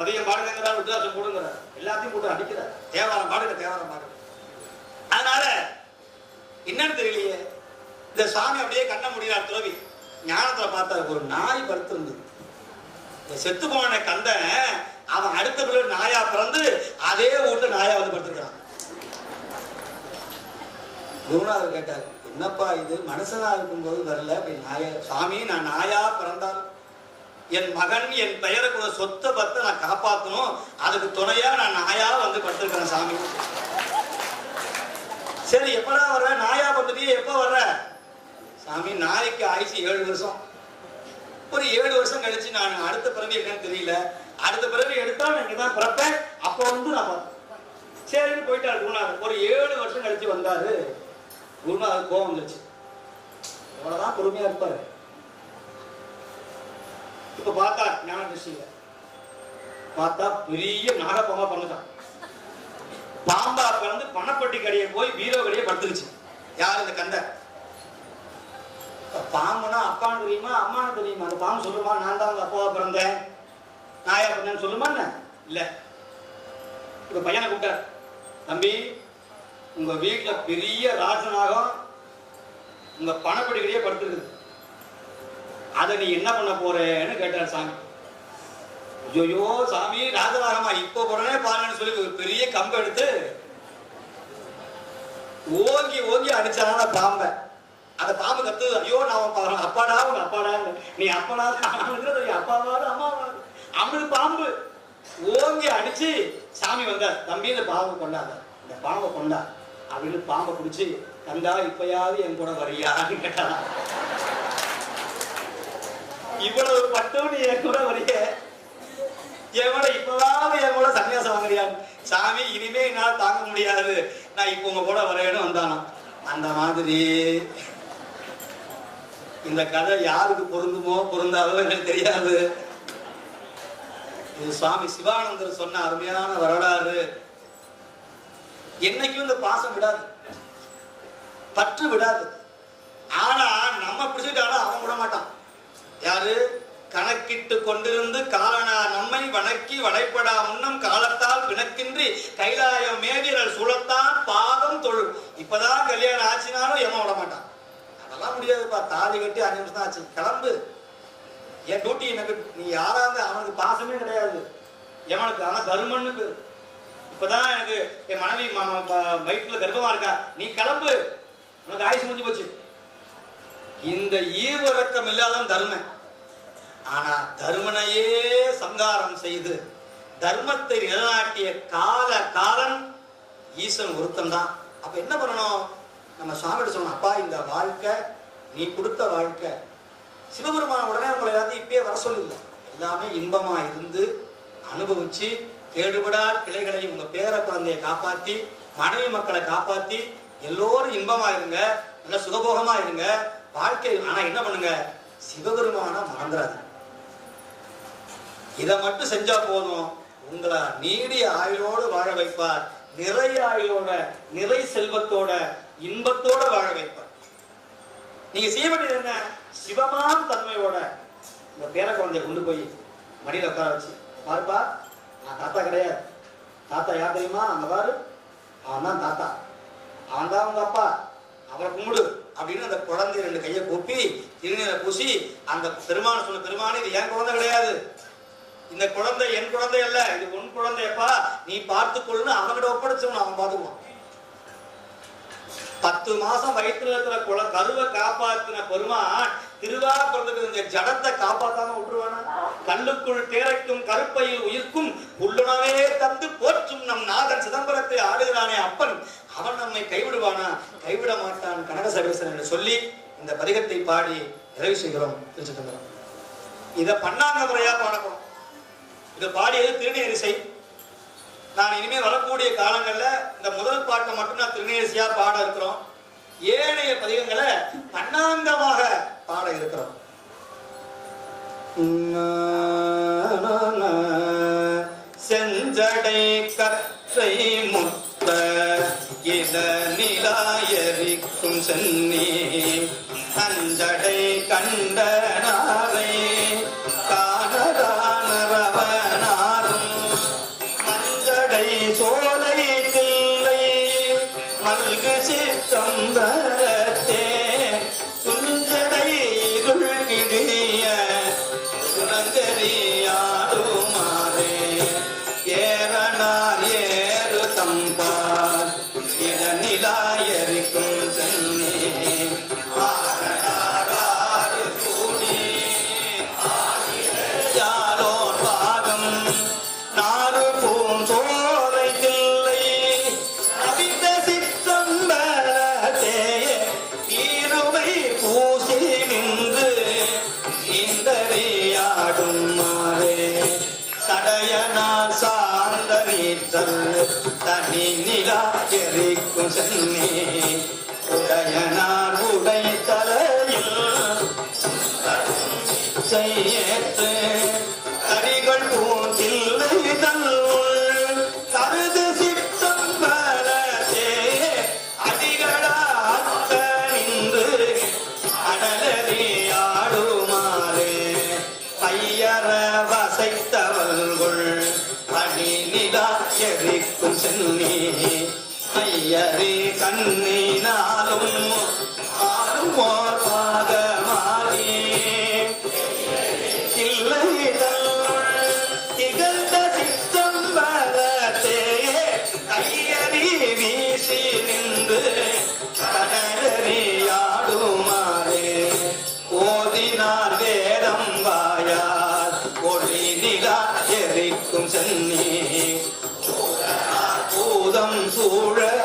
பதியம் பாடுங்கிறார் விட்டுதாசம் போடுங்கிறார். எல்லாத்தையும் போட்டு அடிக்கிறார். தேவாரம் பாடுங்க தேவாரம் பாடுங்க. அதனால என்னன்னு தெரியலையே இந்த சாமி அப்படியே கண்ண முடியார் துறவி. ஞானத்துல பார்த்தா ஒரு நாய் படுத்திருந்தது இந்த செத்து போன கந்தன் அவன் அடுத்த பிள்ளை நாயா பிறந்து அதே வீட்டுல நாயா வந்து படுத்துக்கிறான் குருநாதர் கேட்டார் என்னப்பா இது? மனுஷனா இருக்கும்போது வரல அப்படி நாயா சாமி நான் நாயா பிறந்தாலும் என் மகன் என் பெயருக்கு ஒரு சொத்தை பத்தை நான் காப்பாற்றணும் அதுக்கு துணையா நான் நாயா வந்து படுத்திருக்கிறேன் சாமி. சரி எப்படா வர்ற? நாயா படுத்துட்டியே எப்போ வர்ற? சாமி நாய்க்கு ஆயிடுச்சு ஏழு வருஷம். ஒரு ஏழு வருஷம் கழிச்சு நான் அடுத்த பிறவி என்னன்னு தெரியல. அடுத்த பிறவி எடுத்தா நான் இங்கதான் பிறப்பேன். அப்போ வந்து நான் பார்த்தேன் சரின்னு போயிட்டாரு குருநாதர். ஒரு ஏழு வருஷம் கழிச்சு வந்தாரு. குருநாதர் கோவம் வந்துச்சு எவ்வளோதான் பொறுமையா இருப்பாரு. இப்ப பார்த்தா ஞான திருஷ்டியில. பார்த்தா பெரிய நாகப்பாம்பா பண்ணுதான் பாம்பா பிறந்து பணப்பட்டி கடையை போய் பீரோ கடையை படுத்துருச்சு. யார் இந்த கந்த? பாம்புனா அப்பான்னு தெரியுமா? அம்மான்னு தெரியுமா? அந்த பாம்பு சொல்லுமா நான் தான் உங்க அப்பாவா பிறந்தேன். நாயா பிறந்தேன்னு சொல்லுமா என்ன? இல்ல. இப்ப பையனை கூப்பிட்டார். தம்பி உங்க வீட்டுல பெரிய ராஜநாகம் உங்க பணப்படி கடையே படுத்துருக்குது. அதை நீ என்ன பண்ண போறேன்னு கேட்டார் சாமி. ஐயோ சாமி ராஜவாரமா இப்போ உடனே பாருங்கன்னு சொல்லி ஒரு பெரிய கம்பை எடுத்து ஓங்கி ஓங்கி அடிச்சான பாம்பை. அந்த பாம்பு கத்து ஐயோ நான் உன் அப்பாடா உன் அப்பாடா நீ அப்பனா அவனுக்கு நீ அமிழ் பாம்பு. ஓங்கி அடிச்சு சாமி வந்தார். தம்பி இந்த பாம்பு கொண்டாத இந்த பாம்பை கொண்டா அப்படின்னு பாம்பை பிடிச்சி தந்தா இப்பயாவது என் கூட வரியான்னு கேட்டான் இவ்வளவு பட்டும் நீ என் கூட வரைய எவ்வளவு இப்பதாவது என் கூட சன்னியாசம் வாங்குறியான் சாமி இனிமே என்னால தாங்க முடியாது. நான் இப்போ உங்க கூட வரையணும் வந்தானா? அந்த மாதிரி. இந்த கதை யாருக்கு பொருந்துமோ பொருந்தாதோ எனக்கு தெரியாது. இது சுவாமி சிவானந்தர் சொன்ன அருமையான வரலாறு. என்னைக்கும் இந்த பாசம் விடாது. பற்று விடாது. ஆனா நம்ம பிடிச்சிட்டாலும் அவன் விட மாட்டான். யாரு? கணக்கிட்டு கொண்டிருந்து காலனா நம்மை வணக்கி வளைப்படா முன்னம் காலத்தால் பிணக்கின்றி கைலாயம் மேகிரல் சுழத்தான் பாதம் தொழு. இப்பதான் கல்யாணம் ஆச்சுனாலும் ஏமா விட மாட்டான்? அதெல்லாம் முடியாதுப்பா. தாலி கட்டி அஞ்சு நிமிஷம் ஆச்சு. கிளம்பு. என் டியூட்டி எனக்கு நீ யாரா இருந்தா அவனுக்கு பாசமே கிடையாது. எவனுக்கு? ஆனா தருமனுக்கு இப்பதான் எனக்கு என் மனைவி ம- வயிற்றுல கர்ப்பமா இருக்கா. நீ கிளம்பு. உனக்கு ஆயுசு முடிஞ்சு போச்சு. இந்த ஈவிரக்கம் இல்லாதான் தருமன். ஆனா தர்மனையே சங்காரம் செய்து தர்மத்தை நிலநாட்டிய கால காலன் ஈசன் ஒருத்தன் தான் அப்ப என்ன பண்ணணும்? நம்ம சுவாமிகிட்ட சொன்னோம் அப்பா இந்த வாழ்க்கை நீ கொடுத்த வாழ்க்கை. சிவபெருமான உடனே உங்களை எல்லாத்தையும் இப்பயே வர சொல்லல எல்லாமே இன்பமா இருந்து அனுபவிச்சு கேடுபடா கிளைகளை உங்க பேர குழந்தையை காப்பாத்தி மனைவி மக்களை காப்பாத்தி எல்லோரும் இன்பமா இருங்க நல்ல சுகபோகமா இருங்க வாழ்க்கை ஆனா என்ன பண்ணுங்க? சிவபெருமான மறந்துடாது இதை மட்டும் செஞ்சா போதும். உங்களை நீடிய ஆயுளோடு வாழ வைப்பார். நிறைய ஆயுளோட நிறை செல்வத்தோட இன்பத்தோட வாழ வைப்பார். நீங்க செய்ய வேண்டியது என்ன? சிவமான தன்மையோட. இந்த பேர குழந்தைய கொண்டு போய் மடியில் உட்கார வச்சு பாருப்பா நான் தாத்தா கிடையாது. தாத்தா யார் தெரியுமா? அந்த பாரு. அவன் தான் தாத்தா. அவன் தான் உங்க அப்பா. அவரை கும்பிடு. அப்படின்னு அந்த குழந்தை ரெண்டு கையை கூப்பி திருநீரை பூசி அந்த பெருமான் சொன்ன பெருமானே இது என் குழந்தை கிடையாது. இந்த குழந்தை என் குழந்தை அல்ல இது உன் குழந்தையப்பா நீ பார்த்துக்கொள்ளுன்னு அவங்கிட்ட ஒப்படைச்சவன் அவன் பார்த்துக்குவான் பத்து மாசம் வயிற்றுல இருக்கிற குல கருவை காப்பாத்தின பெருமான் திருவா இந்த ஜடத்தை காப்பாத்தாம விட்டுருவானா? கல்லுக்குள் தேரைக்கும் கருப்பையில் உயிர்க்கும் உள்ளுணவே தந்து போற்றும் நம் நாதன் சிதம்பரத்தை ஆடுகிறானே அப்பன். அவன் நம்மை கைவிடுவானா? கைவிட மாட்டான் கனக சர்வேசன் என்று சொல்லி இந்த பதிகத்தை பாடி நிறைவு செய்கிறோம் திருச்சிதம்பரம் இதை பண்ணாங்க முறையா பாடணும் இதை பாடியது திருநேரிசை. நான் இனிமேல் வரக்கூடிய காலங்களில் இந்த முதல் பாட்டை மட்டும் நான் திருநேசியா பாட இருக்கிறோம். ஏனைய பதிகங்களை பன்னாங்கமாக பாட இருக்கிறோம். செஞ்சடை கற்றை முத்த இத நிலாயரிக்கும் சென்னி. அஞ்சடை கண்டனா Chandra தரு தனி நிலா எரிக்கும் சென்னே உடையனார் உடை தலையில் செய்யத்து கண்ணுமே ஐயரே கண்ணினாலும் ஆறுமார் பாக மாறி. இல்லை திகழ்ந்த சித்தம் பலத்தே ஐயரே வீசி நின்று கடலறியாடுமாறு ஓதினார் வேதம் வாயார் ஒளி நிகா எரிக்கும் சென்னே. 不能阻人。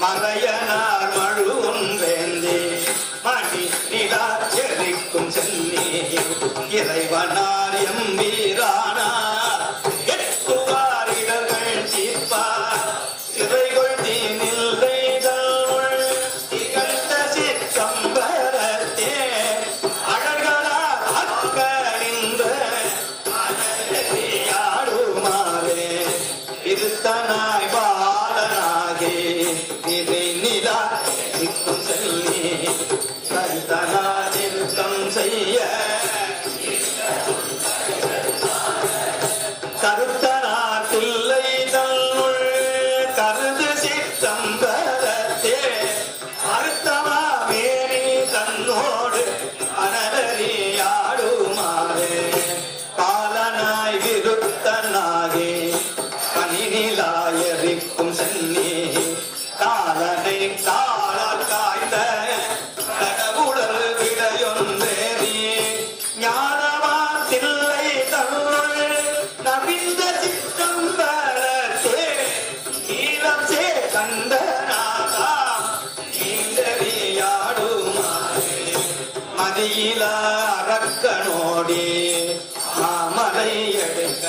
மலையனார் மழுவும் வேந்தே மணி நிலா எரிக்கும் சென்னி. இறைவனார் மதியில அரக்கனோடி மாமலை எடுக்க